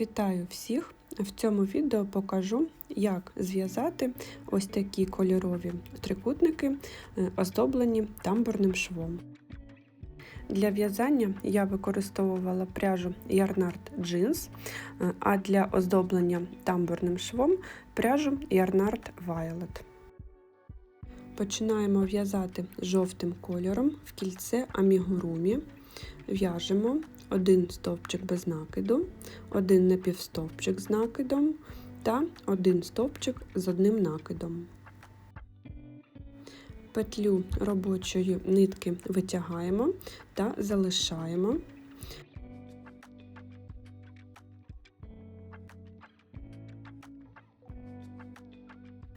Вітаю всіх! В цьому відео покажу, як зв'язати ось такі кольорові трикутники, е, оздоблені тамбурним швом. Для в'язання я використовувала пряжу Yarnard Jeans, е, а для оздоблення тамбурним швом пряжу Yarnard Violet. Починаємо в'язати жовтим кольором в кільце амігурумі. В'яжемо один стовпчик без накиду, один напівстовпчик з накидом та один стовпчик з одним накидом. Петлю робочої нитки витягаємо та залишаємо.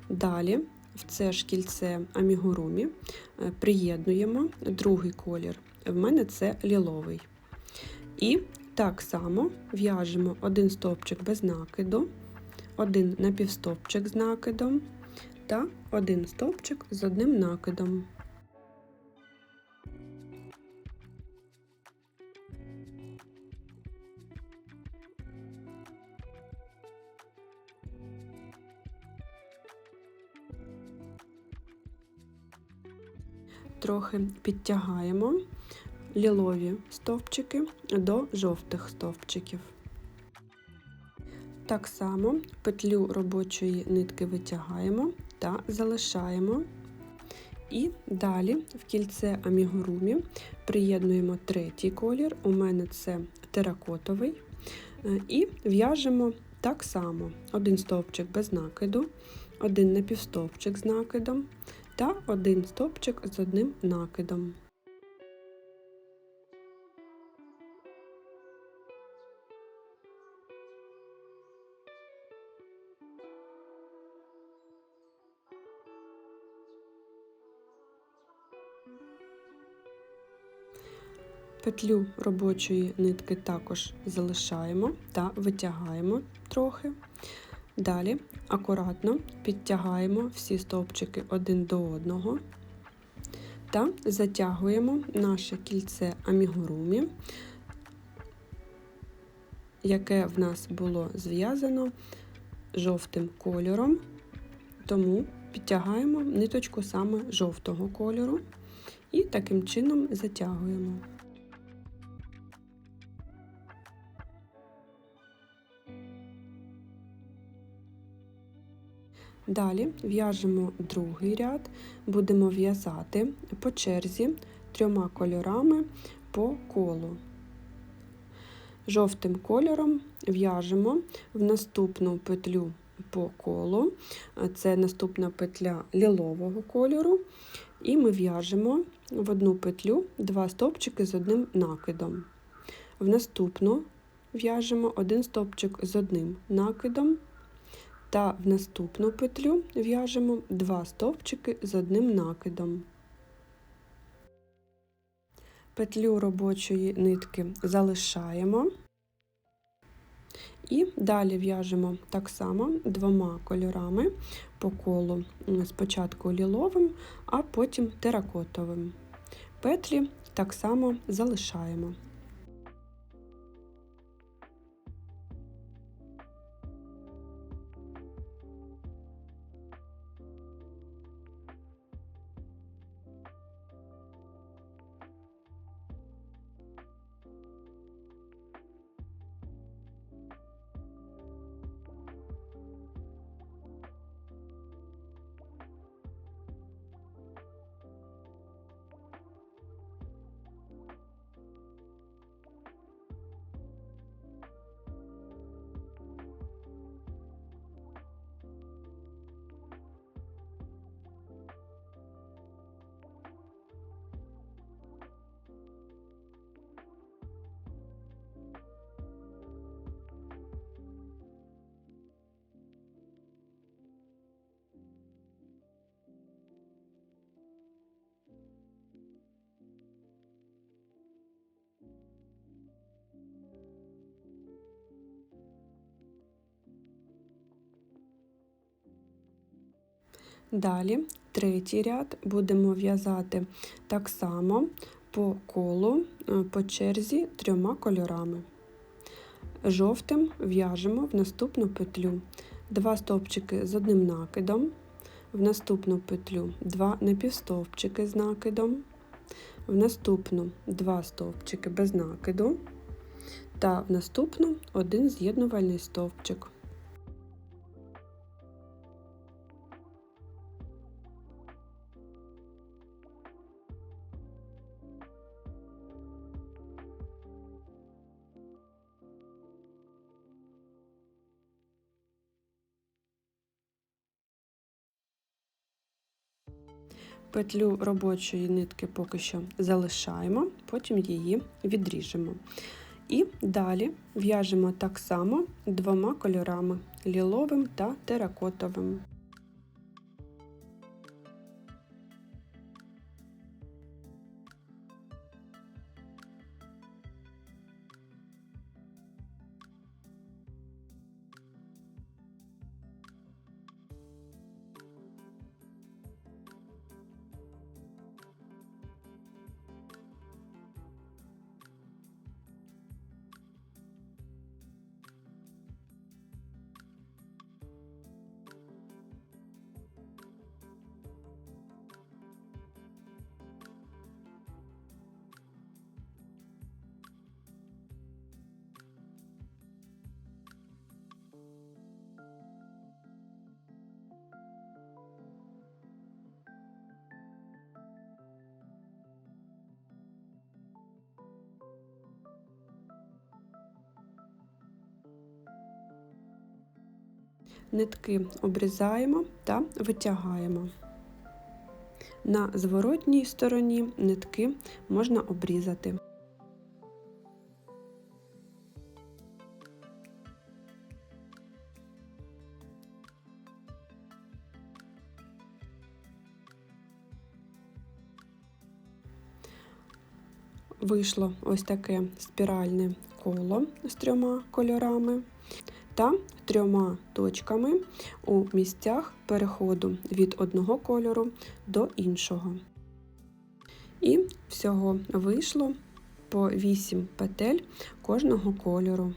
Далі в це ж кільце амігурумі е, приєднуємо другий колір. В мене це ліловий. І так само в'яжемо один стовпчик без накиду, один напівстовпчик з накидом та один стовпчик з одним накидом. Трохи підтягаємо лілові стовпчики до жовтих стовпчиків. Так само петлю робочої нитки витягаємо та залишаємо. І далі в кільце амігурумі приєднуємо третій колір, у мене це теракотовий, е, і в'яжемо так само один стовпчик без накиду, один напівстовпчик з накидом та один стовпчик з одним накидом. Петлю робочої нитки також залишаємо та витягаємо трохи. Далі акуратно підтягаємо всі стовпчики один до одного та затягуємо наше кільце амігурумі, яке в нас було зв'язано жовтим кольором, тому підтягаємо ниточку саме жовтого кольору і таким чином затягуємо. Далі в'яжемо другий ряд, будемо в'язати по черзі трьома кольорами по колу. Жовтим кольором в'яжемо в наступну петлю по колу, це наступна петля лілового кольору, і ми в'яжемо в одну петлю два стовпчики з одним накидом. В наступну в'яжемо один стовпчик з одним накидом. Та в наступну петлю в'яжемо два стовпчики з одним накидом. Петлю робочої нитки залишаємо і далі в'яжемо так само двома кольорами по колу, спочатку ліловим, а потім теракотовим. Петлі так само залишаємо. Далі третій ряд будемо в'язати так само по колу, е, по черзі трьома кольорами. Жовтим в'яжемо в наступну петлю 2 стовпчики з одним накидом, в наступну петлю 2 напівстовпчики з накидом, в наступну 2 стовпчики без накиду та в наступну один з'єднувальний стовпчик. Петлю робочої нитки поки що залишаємо, потім її відріжемо. І далі в'яжемо так само двома кольорами ліловим та теракотовим. Нитки обрізаємо та витягаємо. На зворотній стороні нитки можна обрізати. Вийшло ось таке спіральне коло з трьома кольорами та трьома точками у місцях переходу від одного кольору до іншого. І всього вийшло по 8 петель кожного кольору.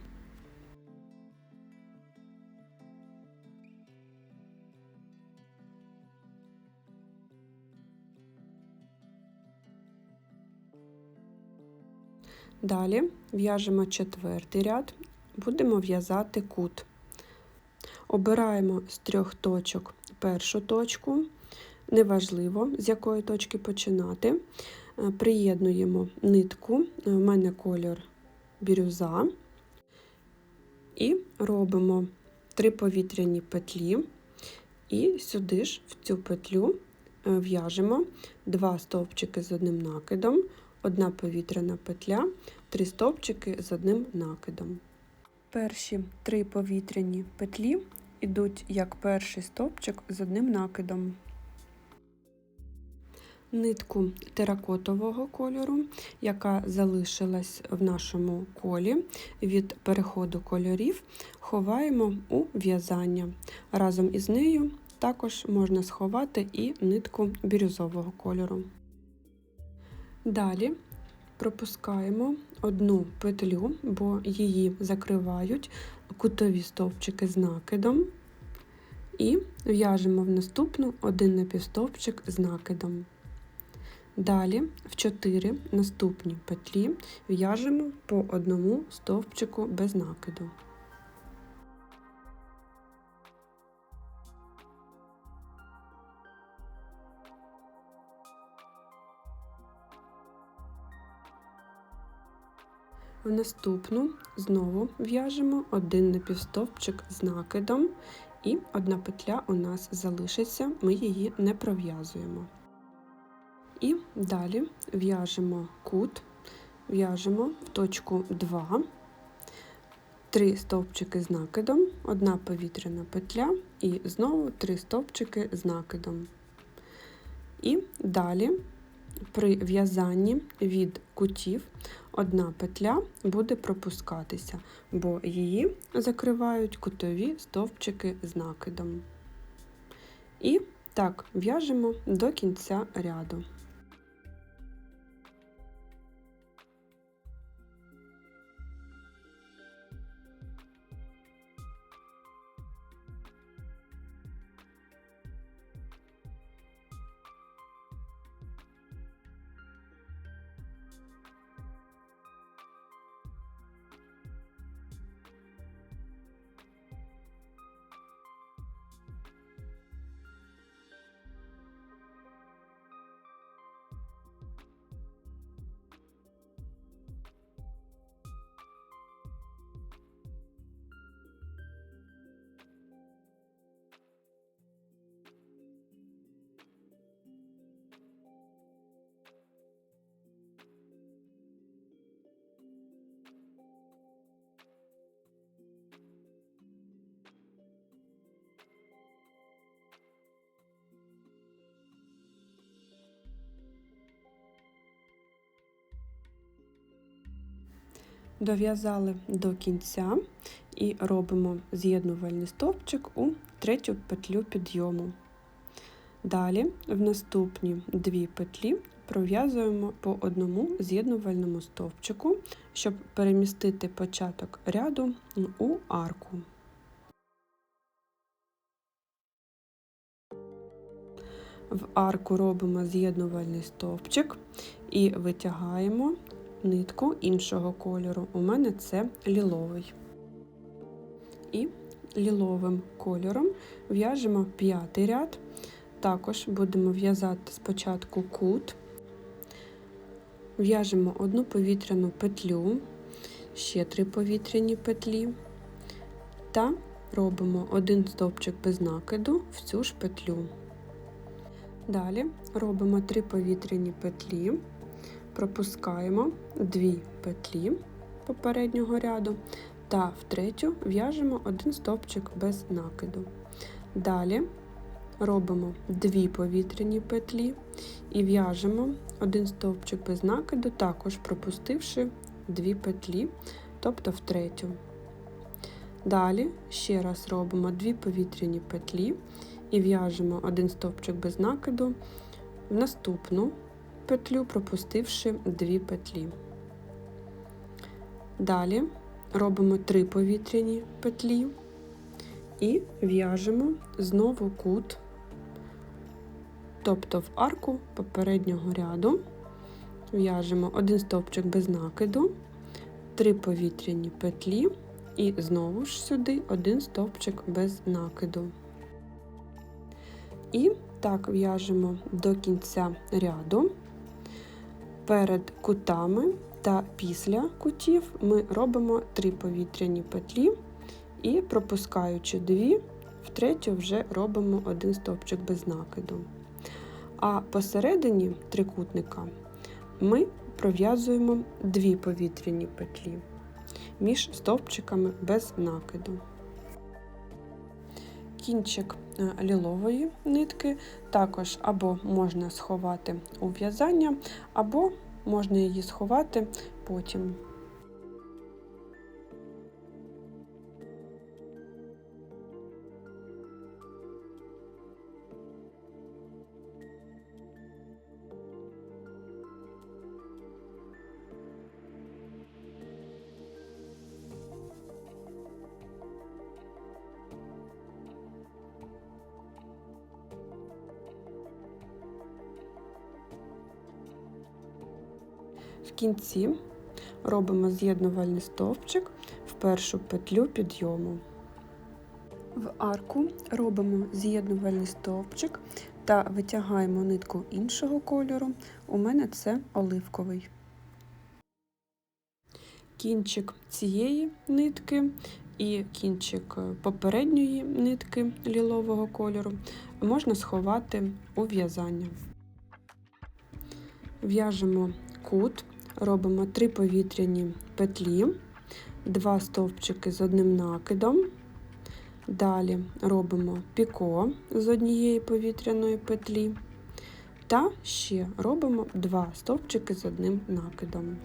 Далі в'яжемо четвертий ряд, будемо в'язати кут. Обираємо з трьох точок першу точку, неважливо, з якої точки починати. Е, приєднуємо нитку, у мене колір бірюза, і робимо три повітряні петлі, і сюди ж в цю петлю е, в'яжемо два стовпчики з одним накидом, одна повітряна петля, три стовпчики з одним накидом. Перші три повітряні петлі йдуть як перший стовпчик з одним накидом. Нитку теракотового кольору, яка залишилась в нашому колі від переходу кольорів, ховаємо у в'язання. Разом із нею також можна сховати і нитку бірюзового кольору. Далі пропускаємо одну петлю, бо її закривають кутові стовпчики з накидом, і в'яжемо в наступну один напівстовпчик з накидом. Далі в 4 наступні петлі в'яжемо по одному стовпчику без накиду. В наступну знову в'яжемо один напівстовпчик з накидом, і одна петля у нас залишиться, ми її не пров'язуємо. І далі в'яжемо кут, в'яжемо в точку 2, 3 стовпчики з накидом, одна повітряна петля і знову 3 стовпчики з накидом. І далі при в'язанні від кутів одна петля буде пропускатися, бо її закривають кутові стовпчики з накидом. І так в'яжемо до кінця ряду. Дов'язали до кінця і робимо з'єднувальний стовпчик у третю петлю підйому. Далі в наступні дві петлі пров'язуємо по одному з'єднувальному стовпчику, щоб перемістити початок ряду у арку. В арку робимо з'єднувальний стовпчик і витягаємо нитку іншого кольору. У мене це ліловий. І ліловим кольором в'яжемо п'ятий ряд. Також будемо в'язати спочатку кут, в'яжемо одну повітряну петлю, ще три повітряні петлі та робимо один стовпчик без накиду в цю ж петлю. Далі робимо три повітряні петлі, пропускаємо дві петлі попереднього ряду та в третю в'яжемо один стовпчик без накиду. Далі робимо дві повітряні петлі і в'яжемо один стовпчик без накиду, також пропустивши дві петлі, тобто в третю. Далі ще раз робимо дві повітряні петлі і в'яжемо один стовпчик без накиду в наступну петлю, пропустивши дві петлі. Далі робимо три повітряні петлі і в'яжемо знову кут, тобто в арку попереднього ряду в'яжемо один стовпчик без накиду, три повітряні петлі і знову ж сюди один стовпчик без накиду. І так в'яжемо до кінця ряду. Перед кутами та після кутів ми робимо три повітряні петлі і пропускаючи дві, в третю вже робимо один стовпчик без накиду. А посередині трикутника ми пров'язуємо дві повітряні петлі між стовпчиками без накиду. Кінчик е, лілової нитки також або можна сховати у в'язання, або можна її сховати потім. Кінці робимо з'єднувальний стовпчик в першу петлю підйому. В арку робимо з'єднувальний стовпчик та витягаємо нитку іншого кольору. У мене це оливковий. Кінчик цієї нитки і кінчик попередньої нитки лілового кольору можна сховати у в'язання. В'яжемо кут робимо три повітряні петлі, два стовпчики з одним накидом. Далі робимо піко з однієї повітряної петлі, та ще робимо два стовпчики з одним накидом.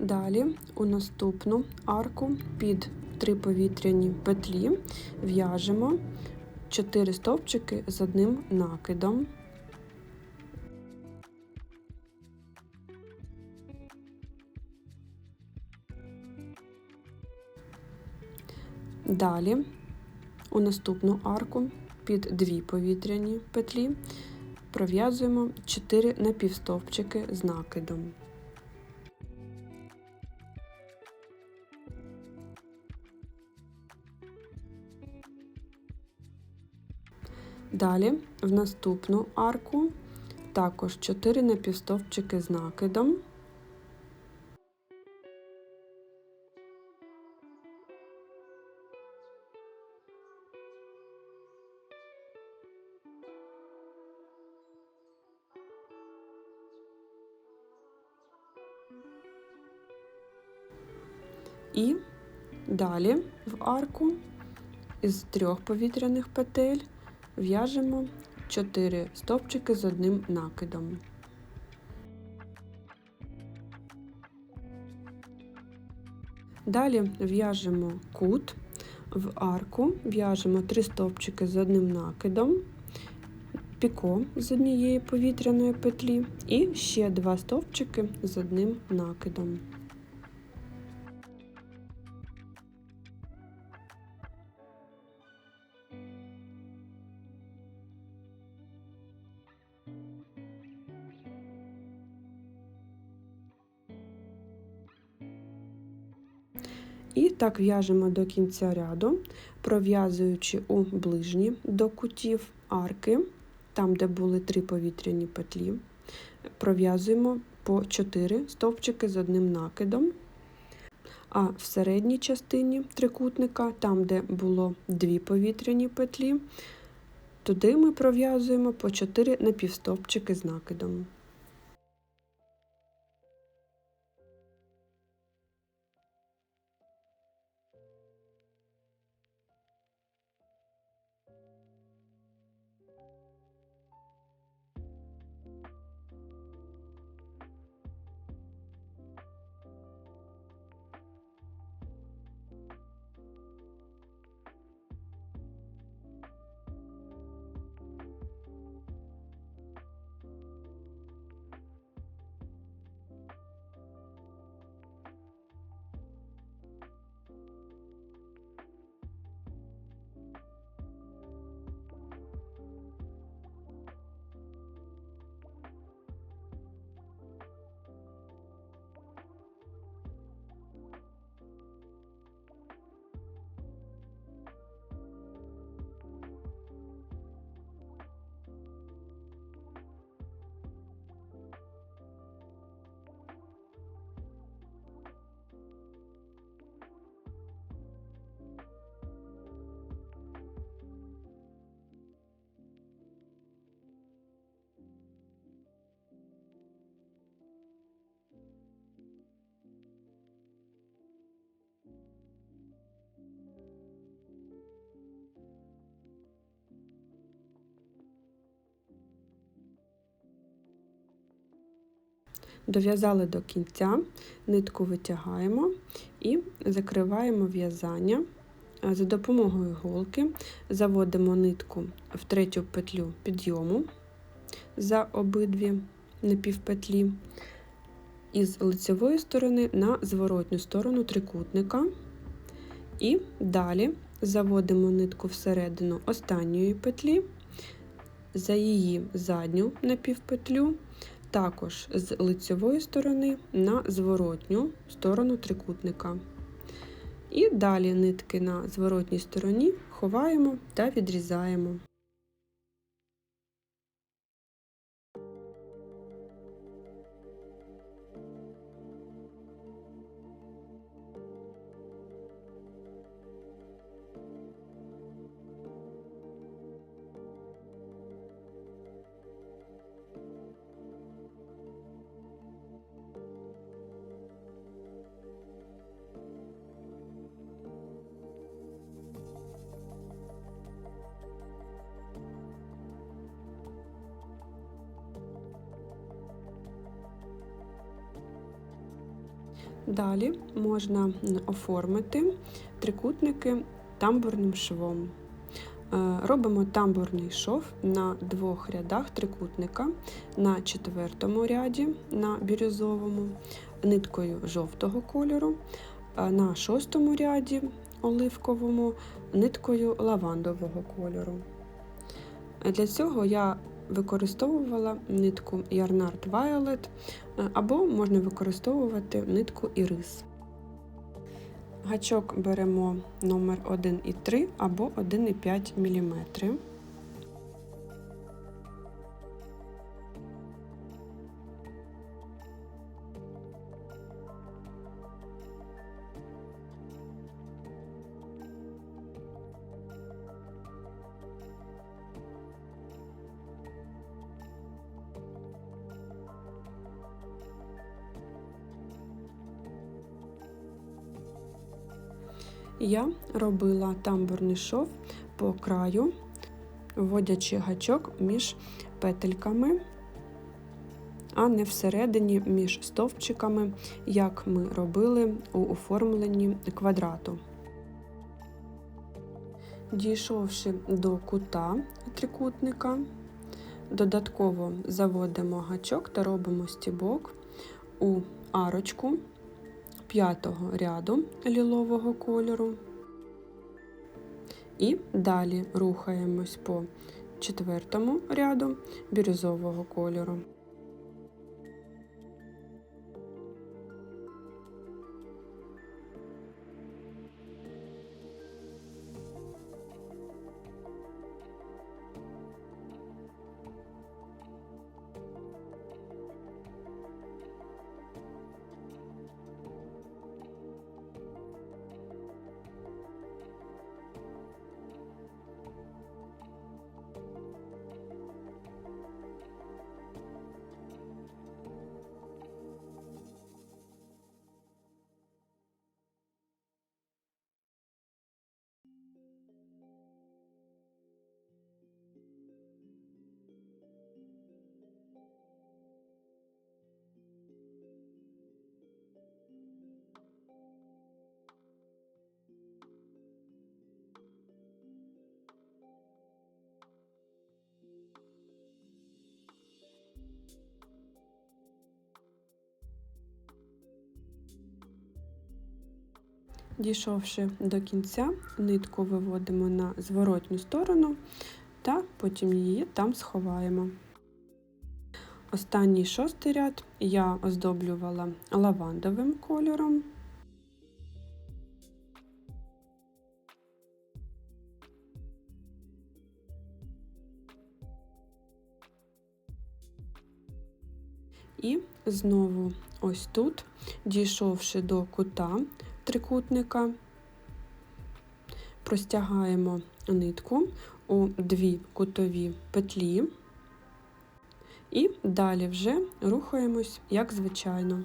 Далі у наступну арку під три повітряні петлі в'яжемо 4 стовпчики з одним накидом. Далі у наступну арку під дві повітряні петлі пров'язуємо 4 напівстовпчики з накидом. Далі в наступну арку також 4 напівстовпчики з накидом. І далі в арку із трьох повітряних петель в'яжемо 4 стовпчики з одним накидом. Далі в'яжемо кут, в арку в'яжемо 3 стовпчики з одним накидом, піко з однієї повітряної петлі і ще 2 стовпчики з одним накидом. Так в'яжемо до кінця ряду, пров'язуючи у ближні до кутів арки, там, де були три повітряні петлі, пров'язуємо по 4 стовпчики з одним накидом. А в середній частині трикутника, там, де було дві повітряні петлі, туди ми пров'язуємо по 4 напівстовпчики з накидом. Дов'язали до кінця, нитку витягаємо і закриваємо в'язання. За допомогою голки заводимо нитку в третю петлю підйому за обидві напівпетлі, із лицевої сторони на зворотню сторону трикутника. І далі заводимо нитку всередину останньої петлі, за її задню напівпетлю також з лицевої сторони на зворотню сторону трикутника. І далі нитки на зворотній стороні ховаємо та відрізаємо. Далі можна оформити трикутники тамбурним швом. Е, робимо тамбурний шов на двох рядах трикутника, на четвертому ряді на бірюзовому, ниткою жовтого кольору, на шостому ряді оливковому ниткою лавандового кольору. Для цього я використовувала нитку Yarnard Violet, е, або можна використовувати нитку Ірис. Гачок беремо номер 1,3 або 1,5 мм. Я робила тамбурний шов по краю, вводячи гачок між петельками, а не всередині між стовпчиками, як ми робили у оформленні квадрату. Дійшовши до кута трикутника, додатково заводимо гачок та робимо стібок у арочку п'ятого ряду лілового кольору. І далі рухаємось по четвертому ряду бірюзового кольору. Дійшовши до кінця, нитку виводимо на зворотню сторону та потім її там сховаємо. Останній шостий ряд я оздоблювала лавандовим кольором. І знову ось тут, дійшовши до кута трикутника, простягаємо нитку у дві кутові петлі і далі вже рухаємось як звичайно.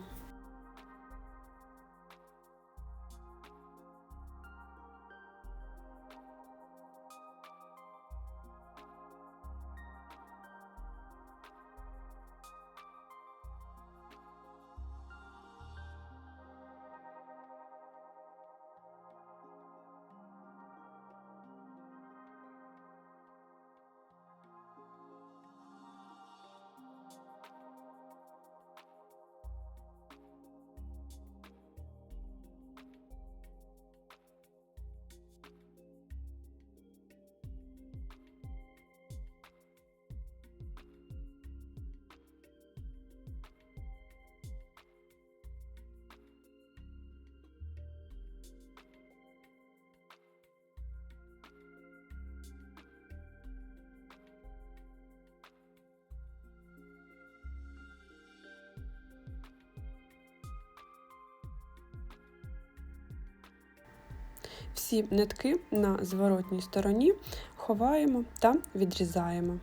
Всі нитки на зворотній стороні ховаємо та відрізаємо.